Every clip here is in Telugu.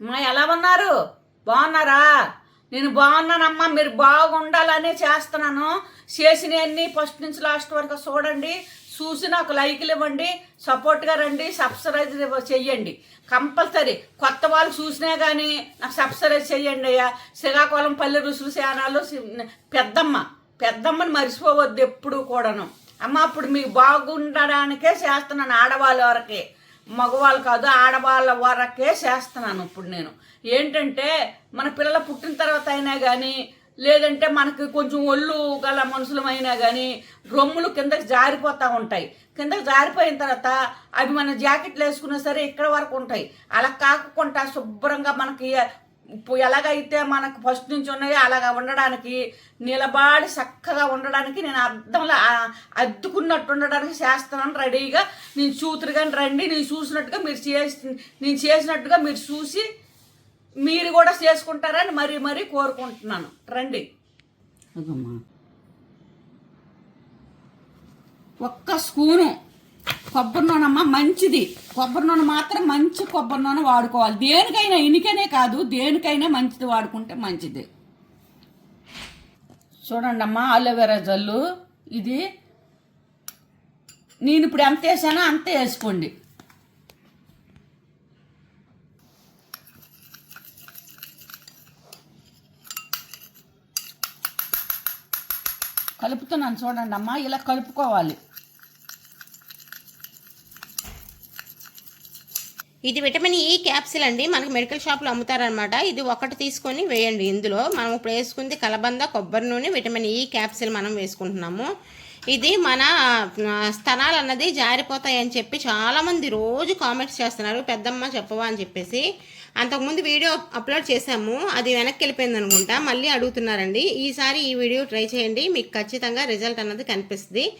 మా ఎలా ఉన్నారు? బాగున్నారా? నేను బాగున్నానమ్మా మీరు బాగుండాలనే చేస్తున్నాను. చేసినవన్నీ ఫస్ట్ నుంచి లాస్ట్ వరకు చూడండి. చూసి నాకు లైక్లు ఇవ్వండి సపోర్ట్గా రండి సబ్స్క్రైబ్ చెయ్యండి కంపల్సరీ కొత్త వాళ్ళు చూసినా కానీ నాకు సబ్స్క్రైబ్ చెయ్యండి అయ్యా. శ్రీకాకుళం పల్లె రుసులు సేనాలు పెద్దమ్మ పెద్దమ్మని మర్చిపోవద్దు ఎప్పుడు కూడాను. అమ్మ అప్పుడు మీకు బాగుండడానికే చేస్తున్నాను ఆడవాళ్ళ వరకే. మగవాళ్ళు కాదు ఆడవాళ్ళ వరకే చేస్తున్నాను ఇప్పుడు నేను. ఏంటంటే మన పిల్లలు పుట్టిన తర్వాత అయినా కానీ లేదంటే మనకి కొంచెం ఒళ్ళు గల మనుషులమైనా కానీ రొమ్ములు కిందకి జారిపోతూ ఉంటాయి. కిందకి జారిపోయిన తర్వాత అవి మన జాకెట్లు వేసుకున్నా సరే ఇక్కడ వరకు ఉంటాయి. అలా కాకుండా శుభ్రంగా మనకి ఎలాగైతే మనకు ఫస్ట్ నుంచి ఉన్నాయో అలాగా ఉండడానికి నిలబడి చక్కగా ఉండడానికి నేను అర్థంలో అద్దుకున్నట్టు ఉండడానికి చేస్తున్నాను. రెడీగా నేను చూతురుగా రండి నేను చూసినట్టుగా మీరు చేసి నేను చేసినట్టుగా మీరు చూసి మీరు కూడా చేసుకుంటారని మరీ మరీ కోరుకుంటున్నాను. రండి. ఒక్క స్పూను. కొబ్బరి నూనె అమ్మ మంచిది. కొబ్బరి నూనె మాత్రం మంచి కొబ్బరి నూనె వాడుకోవాలి. దేనికైనా ఇనికనే కాదు దేనికైనా మంచిది వాడుకుంటే మంచిది. చూడండి అమ్మ అలోవెరా జల్లు. ఇది నేను ఇప్పుడు ఎంత వేసానో అంతే వేసుకోండి. కలుపుతున్నాను చూడండి అమ్మ ఇలా కలుపుకోవాలి. ఇది విటమిన్ ఈ క్యాప్సిల్ అండి. మనకి మెడికల్ షాప్లో అమ్ముతారనమాట. ఇది ఒకటి తీసుకొని వేయండి ఇందులో. మనం ఇప్పుడు వేసుకుంది కలబంద కొబ్బరి నూనె విటమిన్ ఈ క్యాప్సిల్ మనం వేసుకుంటున్నాము. ఇది మన స్థనాలు అన్నది జారిపోతాయని చెప్పి చాలామంది రోజు కామెంట్స్ చేస్తున్నారు. పెద్దమ్మ చెప్పవా అని చెప్పేసి. అంతకుముందు వీడియో అప్లోడ్ చేశాము. అది వెనక్కి వెళ్ళిపోయింది అనుకుంటా. మళ్ళీ అడుగుతున్నారండి. ఈసారి ఈ వీడియో ట్రై చేయండి. మీకు ఖచ్చితంగా రిజల్ట్ అన్నది కనిపిస్తుంది.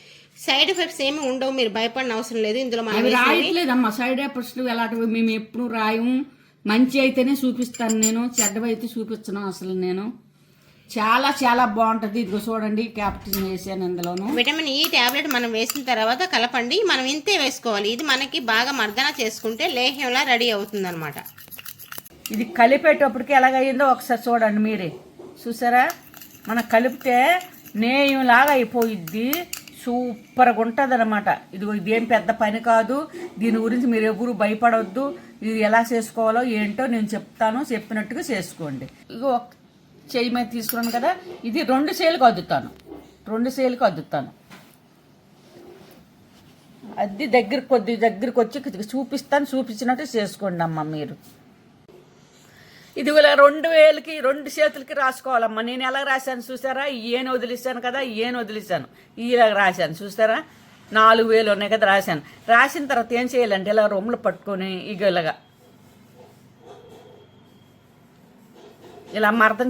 సైడ్ ఎఫెక్ట్స్ ఏమి ఉండవు మీరు భయపడిన అవసరం లేదు. ఇందులో మనం అవి రాయట్లేదమ్మా. సైడ్ ఎఫెక్ట్స్ ఎలాంటివి మేము ఎప్పుడు రాయము. మంచి అయితేనే చూపిస్తాను నేను చెడ్డవి అయితే చూపించను అసలు నేను. చాలా చాలా బాగుంటుంది. ఇదిగో చూడండి క్యాప్టెన్ వేసాను ఇందులోను. విటమిన్ ఈ టాబ్లెట్ మనం వేసిన తర్వాత కలపండి. మనం ఇంతే వేసుకోవాలి. ఇది మనకి బాగా మర్దన చేసుకుంటే లేహ్యంలా రెడీ అవుతుంది ఇది కలిపేటప్పటికి ఎలాగయ్యిందో ఒకసారి చూడండి మీరే. చూసారా? మనం కలిపితే నేయంలాగా అయిపోయిద్ది. సూపర్గా ఉంటుంది అనమాట ఇదిగో ఇదేం పెద్ద పని కాదు. దీని గురించి మీరు ఎవరు భయపడవద్దు ఇది ఎలా చేసుకోవాలో ఏంటో నేను చెప్తాను. చెప్పినట్టుగా చేసుకోండి. ఇగో ఒక చేయి మీద తీసుకున్నాను కదా. ఇది రెండు చేతులకు అద్దుతాను. రెండు చేతులకు అద్దుతాను. అది దగ్గర కొద్ది దగ్గరికి వచ్చి చూపిస్తాను. చూపించినట్టు చేసుకోండి అమ్మ మీరు. ఇది రెండు వేలకి రెండు చేతులకి రాసుకోవాలమ్మా. నేను ఎలా రాశాను చూసారా? ఏను వదిలిస్తాను కదా ఏను వదిలిస్తాను ఇలా రాశాను చూసారా? నాలుగు వేలు ఉన్నాయి కదా రాశాను. రాసిన తర్వాత ఏం చేయాలంటే ఇలా రొమ్ములు పట్టుకొని ఇగలగా ఇలా ఇలా మర్థం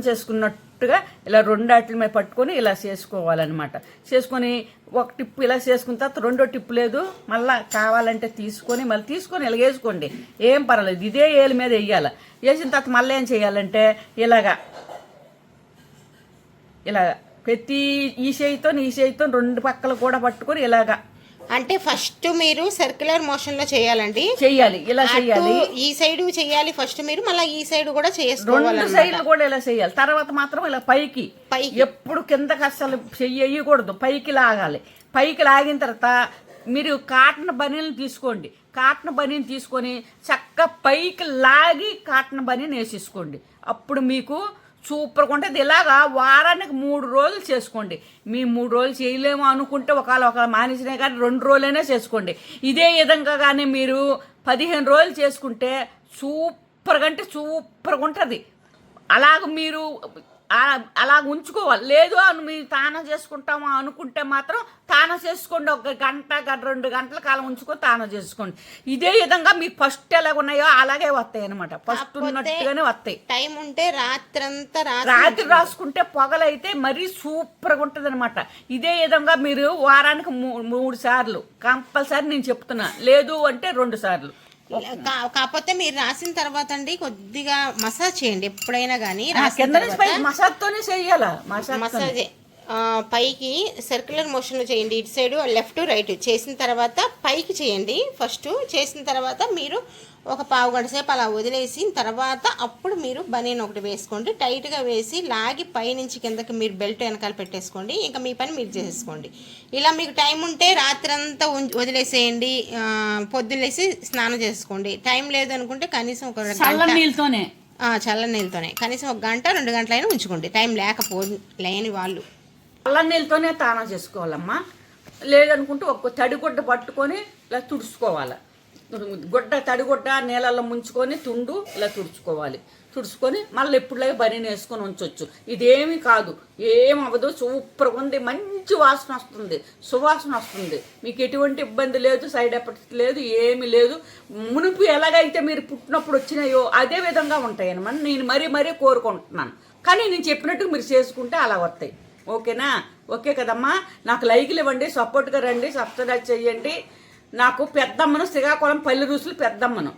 చేసుకున్నట్టుగా ఇలా రెండు వాటి మీద పట్టుకొని ఇలా చేసుకోవాలన్నమాట. చేసుకొని ఒక టిప్పు ఇలా చేసుకున్న తర్వాత రెండో టిప్పు లేదు. మళ్ళీ కావాలంటే తీసుకొని మళ్ళీ తీసుకొని ఇలా వేసుకోండి. ఏం పర్వాలేదు. ఇదే ఏలు మీద వేయాలి. వేసిన తర్వాత మళ్ళీ ఏం చేయాలంటే ఇలాగా ఇలాగా ప్రతి ఈ చేయితో ఈ చేయితో రెండు పక్కలు కూడా పట్టుకొని ఇలాగా అంటే ఫస్ట్ మీరు సర్క్యులర్ మోషన్లో చేయాలండి. చెయ్యాలి ఇలా అటు చెయ్యాలి ఈ సైడ్ చేయాలి ఫస్ట్ మీరు మళ్ళీ ఈ సైడ్ కూడా రెండు చేసుకోవాలి సైడ్లు కూడా ఇలా చేయాలి? తర్వాత మాత్రం ఇలా పైకి. పైకి. ఎప్పుడు కిందకి అసలు చెయ్యకూడదు. పైకి లాగాలి. పైకి లాగిన తర్వాత మీరు కాటన్ బనీలు తీసుకోండి. కాటన్ బనీని తీసుకొని చక్క పైకి లాగి కాటన్ బనీని వేసేసుకోండి. అప్పుడు మీకు సూపర్గా ఉంటుంది ఇలాగా వారానికి మూడు రోజులు చేసుకోండి. మీ మూడు రోజులు చేయలేము అనుకుంటే ఒకవేళ ఒక మానేసినా కానీ రెండు రోజులైనా చేసుకోండి. ఇదే విధంగా కానీ మీరు పదిహేను రోజులు చేసుకుంటే సూపర్గా అంటే సూపర్గా ఉంటుంది. అలాగ మీరు అలా ఉంచుకోవాలి. లేదు అని మీరు తానం చేసుకుంటాము అనుకుంటే మాత్రం తానం చేసుకోండి. ఒక గంట రెండు గంటల కాలం ఉంచుకొని తానం చేసుకోండి. ఇదే విధంగా మీకు ఫస్ట్ ఎలాగ ఉన్నాయో అలాగే వస్తాయి అనమాట ఫస్ట్ ఉన్నట్టుగానే వస్తాయి. టైం ఉంటే రాత్రంతా రాత్రి రాత్రి రాసుకుంటే పొగలైతే మరీ సూపర్గా ఉంటుంది అనమాట ఇదే విధంగా మీరు వారానికి మూడు సార్లు. కంపల్సరీ నేను చెప్తున్నా. లేదు అంటే రెండు సార్లు. కాకపోతే మీరు రాసిన తర్వాత అండి కొద్దిగా మసాజ్ చేయండి ఎప్పుడైనా కానీ పై మసాజ్తోనే చెయ్యాలా మసాజ్ మసాజ్. పైకి సర్క్యులర్ మోషన్లో చేయండి. ఇటు సైడ్ లెఫ్ట్ రైట్ చేసిన తర్వాత పైకి చేయండి. ఫస్ట్ చేసిన తర్వాత మీరు ఒక పావు గంట సేపు అలా వదిలేసిన తర్వాత అప్పుడు మీరు బనీన్ ఒకటి వేసుకోండి. టైట్గా వేసి లాగి పైనుంచి కిందకి మీరు బెల్ట్ వెనకాల పెట్టేసుకోండి. ఇంకా మీ పని మీరు చేసేసుకోండి ఇలా మీకు టైం ఉంటే రాత్రంతా వదిలేసేయండి. పొద్దున్నేసి స్నానం చేసుకోండి. టైం లేదనుకుంటే కనీసం ఒక చల్ల నీళ్ళతోనే. కనీసం ఒక గంట రెండు గంటలైనా ఉంచుకోండి. టైం లేకపో లేని వాళ్ళు. అలా నీళ్ళతోనే తానం చేసుకోవాలమ్మా. లేదనుకుంటే ఒక్క తడిగుడ్డ పట్టుకొని ఇలా తుడుచుకోవాలి. గుడ్డ తడిగుడ్డ నీళ్ళల్లో ముంచుకొని తుండు ఇలా తుడుచుకోవాలి. తుడుచుకొని మళ్ళీ ఎప్పుడులాగే బనీని వేసుకొని ఉంచవచ్చు ఇదేమి కాదు. ఏం అవ్వదు. సూపర్గా ఉంది. మంచి వాసన వస్తుంది. సువాసన వస్తుంది. మీకు ఎటువంటి ఇబ్బంది లేదు సైడ్ ఎఫెక్ట్ లేదు ఏమీ లేదు. మునుపు ఎలాగైతే మీరు పుట్టినప్పుడు వచ్చినాయో అదే విధంగా ఉంటాయి అనమాట నేను మరీ మరీ కోరుకుంటున్నాను. కానీ నేను చెప్పినట్టు మీరు చేసుకుంటే అలా వస్తాయి ఓకేనా? ఓకే కదమ్మా. నాకు లైకులు ఇవ్వండి సపోర్ట్గా రండి సబ్స్క్రైబ్ చేయండి. నాకు పెద్దమ్మను శ్రీకాకుళం పల్లె రుసులు పెద్దమ్మను.